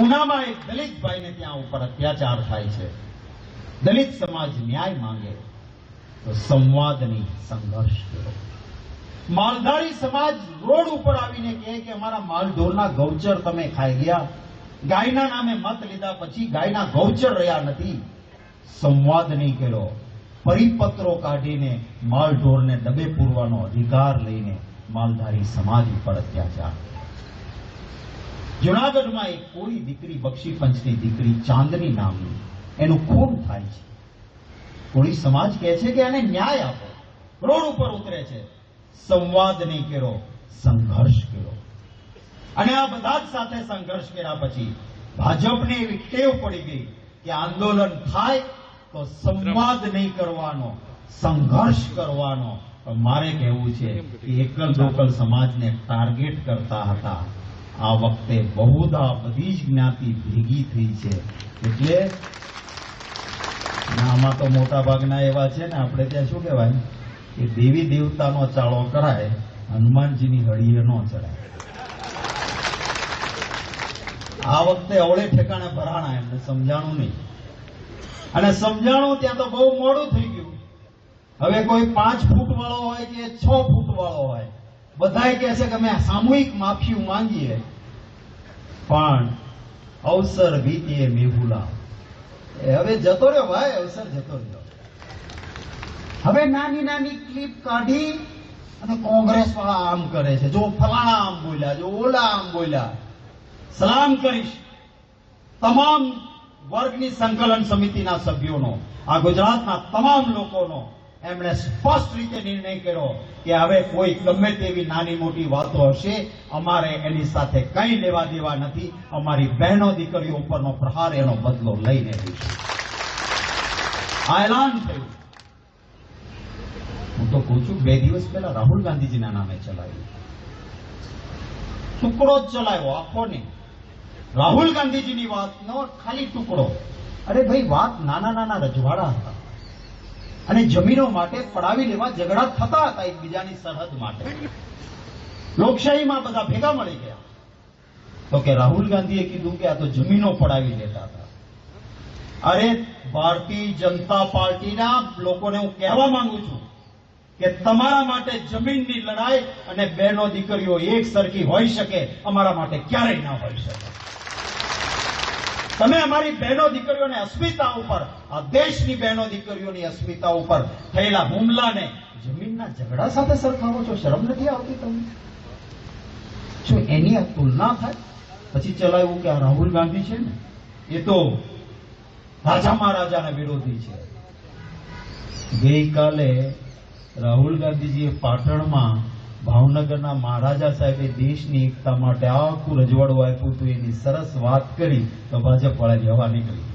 ઉનામાં એક દલિત ભાઈને ત્યાં ઉપર અત્યાચાર થાય છે. દલિત સમાજ ન્યાય માંગે, તો સંવાદ નહીં સંઘર્ષ કરો. માલધારી સમાજ રોડ ઉપર આવીને કહે કે અમારા માલઢોરના ગૌચર તમે ખાઈ ગયા. ગાયના નામે મત લીધા પછી ગાયના ગૌચર રહ્યા નથી. સંવાદ નહીં કર્યો. પરિપત્રો કાઢીને માલઢોરને દબે પૂરવાનો અધિકાર લઈને માલધારી સમાજ ઉપર અત્યાચાર જુનાગઢમાં એક કોળી દીકરી બક્ષી પંચની દીકરી ચાંદની નામની, એનું ખૂન થાય છે. કોળી સમાજ કહે છે કે એને ન્યાય આપો. રોડ ઉપર ઉતરે છે. સંવાદ નહીં કર્યો, સંઘર્ષ કર્યો. અને આ બધા જ સાથે સંઘર્ષ કર્યા પછી ભાજપને એવી ટેવ પડી ગઈ કે આંદોલન થાય તો સંવાદ નહીં કરવાનો, સંઘર્ષ કરવાનો. મારે કહેવું છે કે એકલ લોકલ સમાજને ટાર્ગેટ કરતા હતા. આ વખતે બહુધા બધી જ જ્ઞાતિ ભેગી થઈ છે. એટલે આમાં તો મોટા ભાગના એવા છે ને, આપણે ત્યાં શું કહેવાય કે દેવી દેવતાનો ચાળો કરાય, હનુમાનજીની હળીએ ન ચડાય. આ વખતે અવળે ઠેકાણે ભરાણા એમને, સમજાણું નહીં. અને સમજાણું ત્યાં તો બહુ મોડું થઈ ગયું. હવે કોઈ પાંચ ફૂટ વાળો હોય કે છ ફૂટ વાળો હોય બધાય કહે છે કે અમે સામૂહિક માફી માંગીએ પણ અવસર વીતીએ મેહુલા હવે જતો રહ્યો ભાઈ, અવસર જતો રહ્યો. હવે નાની નાની ક્લિપ કાઢી અને કોંગ્રેસ વાળા આમ કરે છે. જો ફલાણા આમ બોલ્યા, જો ઓલા આમ બોલ્યા. સલામ કરીશ તમામ વર્ગની સંકલન સમિતિના સભ્યોનો, આ ગુજરાતના તમામ લોકોનો એમણે સ્પષ્ટ રીતે નિર્ણય કર્યો કે હવે કોઈ ગમે તેવી નાની મોટી વાતો હશે, અમારે એની સાથે કંઈ લેવા દેવા નથી, અમારી બહેનો દીકરીઓ ઉપરનો પ્રહાર એનો બદલો લઈને આ એલાન થયું. હું તો કહું છું, બે દિવસ પહેલા રાહુલ ગાંધીજીના નામે ચલાવ્યું. ટુકડો જ ચલાવ્યો, આખો નહીં. રાહુલ ગાંધીજીની વાતનો ખાલી ટુકડો. અરે ભાઈ, વાત નાના નાના રજવાડા હતા. અને જમીનો માટે પડાવી લેવા ઝઘડા થતા હતા એકબીજાની સરહદ માટે. લોકશાહીમાં બધા ભેગા મળી ગયા. તો કે રાહુલ ગાંધીએ કીધું કે આ તો જમીનો પડાવી લેતા હતા. અરે, ભારતીય જનતા પાર્ટીના લોકોને હું કહેવા માંગુ છું કે તમારા માટે જમીનની લડાઈ અને બેનો દીકરીઓ એક સરખી હોઈ શકે, અમારા માટે ક્યારેય ના હોઈ શકે. તમે અમારી બહેનો દીકરીઓની અસ્મિતા ઉપર, આ દેશની બહેનો દીકરીઓની અસ્મિતા ઉપર થયેલા હુમલાને જમીનના ઝઘડા સાથે સરખાવો છો? શરમ નથી આવતી તમને? શું એની આ તુલના થાય, પછી ચલાવ્યું કે આ રાહુલ ગાંધી છે ને, એ તો રાજા મહારાજાના વિરોધી છે. ગઈકાલે રાહુલ ગાંધીજીએ પાટણમાં ભાવનગરના મહારાજા સાહેબે દેશની એકતા માટે આખું રજવાડું આપ્યું હતું, એની સરસ વાત કરી તો ભાજપ વાળા જવા નીકળી.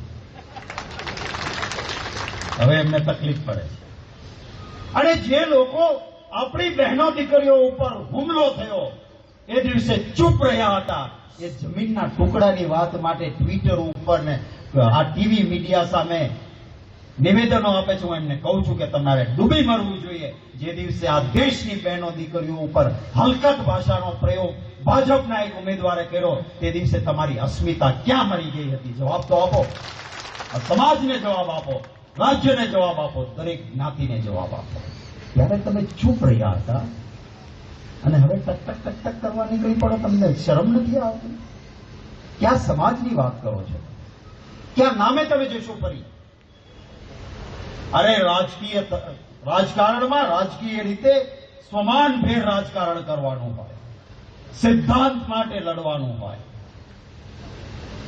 હવે એમને તકલીફ પડે છે. અને જે લોકો આપણી બહેનો દીકરીઓ ઉપર હુમલો થયો, એ દિવસે ચૂપ રહ્યા હતા. એ જમીનના ટુકડાની વાત માટે ટ્વિટર ઉપર ને આ ટીવી મીડિયા સામે નિવેદનો આપે છે, હું એમને કહું છું કે તમારે ડૂબી મરવું જોઈએ. જે દિવસે આ દેશની બહેનો દીકરીઓ ઉપર હલકત ભાષાનો પ્રયોગ ભાજપના એક ઉમેદવારે કર્યો, તે દિવસે તમારી અસ્મિતા ક્યાં મરી ગઈ હતી? જવાબ તો આપો. સમાજને જવાબ આપો, રાજ્યને જવાબ આપો, દરેક જ્ઞાતિને જવાબ આપો. ત્યારે તમે ચૂપ રહ્યા હતા અને હવે ટક ટક ટક ટક કરવા નીકળી પડો, તમને શરમ નથી આવતી? ક્યાં સમાજની વાત કરો છો? ક્યાં નામે તમે જશો ફરી? અરે રાજકીય રાજકારણમાં રાજકીય રીતે સ્વમાનભેર રાજકારણ કરવાનું હોય. સિદ્ધાંત માટે લડવાનું હોય.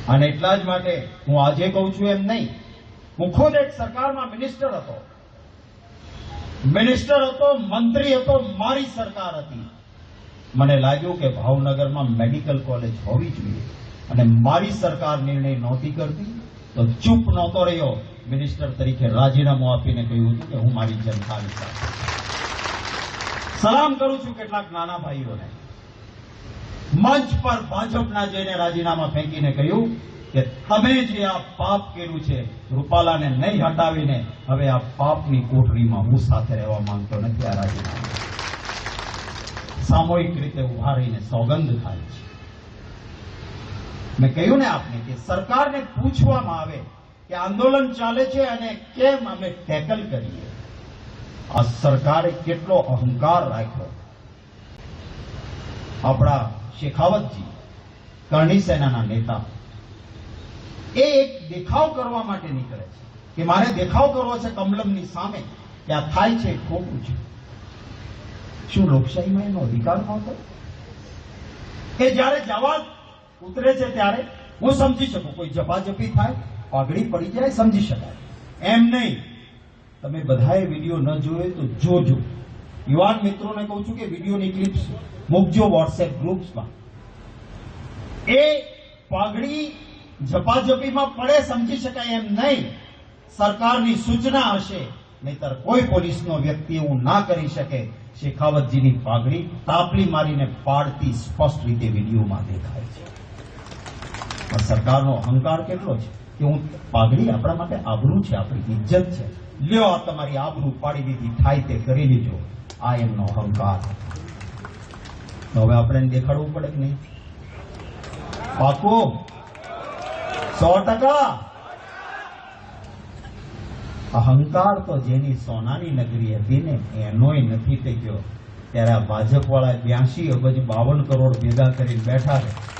અને એટલા જ માટે હું આજે કહું છું એમ નહીં. હું ખુદ એક સરકારમાં મિનિસ્ટર હતો. મિનિસ્ટર હતો, મંત્રી હતો, મારી સરકાર હતી. મને લાગ્યું કે ભાવનગરમાં મેડિકલ કોલેજ હોવી જોઈએ. અને મારી સરકાર નિર્ણય નહોતી કરતી. તો ચૂપ નહોતો રહ્યો. મિનિસ્ટર તરીકે રાજીનામું આપીને કહ્યું હતું કે હું મારી જનતાની સાથે સલામ કરું છું કેટલાક નાના ભાઈઓને. મંચ પર ભાજપના જઈને રાજીનામા ફેંકીને કહ્યું કે તમે જે આ પાપ કર્યું છે, રૂપાલાને નહીં હટાવીને, હવે આ પાપની કોઠડીમાં હું સાથે રહેવા માંગતો નથી આ રાજીનામા. સામૂહિક રીતે ઊભા રહીને સોગંદ થાય છે. મેં કહ્યું ને આપને કે સરકારને પૂછવામાં આવે કે આંદોલન ચાલે છે અને કેમ અમે ટેકલ કરીએ. આ સરકારે કેટલો અહંકાર રાખ્યો. આપણા શેખાવતજી, કરણી સેનાના નેતા, એ એક દેખાવ કરવા માટે નીકળે છે કે મારે દેખાવ કરવો છે કમલમની સામે કે આ થાય છે ખોટું છે. શું લોકશાહીમાં એનો અધિકાર નહોતો? એ જ્યારે જવા ઉતરે છે ત્યારે, હું સમજી શકું, કોઈ જપાજપી થાય, પાઘડી પડી જાય, સમજી શકાય. એમ નહીં. તમે બધાએ વીડિયો ન જોયો તો જોજો. યુવાન મિત્રોને કહું છું કે વિડીયોની ક્લિપ્સ મૂકજો વોટ્સએપ ગ્રુપ્સમાં. એ પાઘડી જપાજપીમાં પડે, સમજી શકાય એમ નહીં. સરકારની સૂચના હશે, નહીતર કોઈ પોલીસનો વ્યક્તિ એવું ના કરી શકે. શેખાવતજીની પાઘડી તાપલી મારીને પાડતી સ્પષ્ટ રીતે વિડીયોમાં દેખાય છે. પણ સરકારનો અહંકાર કેટલો છે કે હું પાઘડી આપણા માટે આબરૂ છે, આપણી ઇજ્જત છે. લ્યો આ તમારી આબરૂ પાડી દીધી, થાય તે કરી લીજો. આ એમનો અહંકાર. હવે આપણે દેખાડવું પડે કે નહીં? પાકું. સો ટકા. અહંકાર તો જેની સોનાની નગરી હતી ને, એનોય નથી થઈ ગયો. ત્યારે આ ભાજપ વાળા બ્યાસી અબજ બાવન કરોડ ભેગા કરીને બેઠા છે.